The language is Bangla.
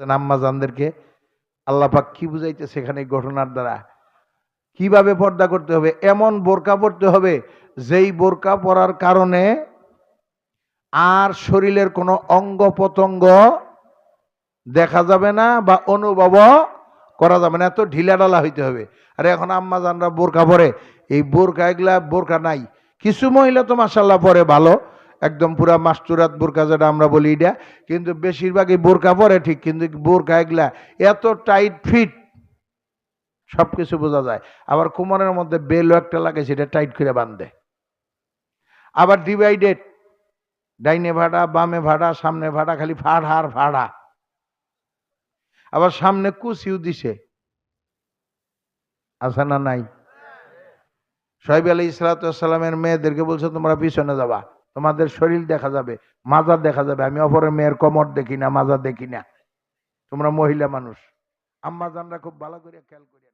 আম্মাজানদেরকে আল্লাহ পাক কি বুঝাইতে সেখানে ঘটনার দ্বারা? কীভাবে পর্দা করতে হবে? এমন বোরকা পরতে হবে, যেই বোরকা পরার কারণে আর শরীরের কোনো অঙ্গ প্রত্যঙ্গ দেখা যাবে না বা অনুভব করা যাবে না। এত ঢিলা ডালা হইতে হবে। আর এখন আম্মা জানরা বোরকা পরে। এই বোরকা এগুলা বোরকা নাই। কিছু মহিলা তো মাসাল্লাহ পরে ভালো। একদম পুরা মাস্তুরাত বোরকা যেটা আমরা বলি এটা কিন্তু বেশিরভাগই বোরকা পরে ঠিক কিন্তু বোরকা এগুলা এত টাইট ফিট সব কিছু বোঝা যায়। আবার কোমরের মধ্যে বেলও একটা লাগে সেটা টাইট করে বাঁধে। আবার ডিভাইডেড ডাইনে ভাড়া বামে ভাড়া সামনে ভাড়া খালি ফাড় হার ভাড়া আবার সামনে কুচিও দিছে। আছে না নাই? সাহেব আলী ইসলাতামের মেয়েদেরকে বলছে তোমরা পিছনে যাবা। তোমাদের শরীর দেখা যাবে, মাজার দেখা যাবে। আমি অপরের মেয়ের কমর দেখি না, মাজার দেখি না। তোমরা মহিলা মানুষ। আম্মা জানরা খুব ভালো করে খেয়াল করিয়া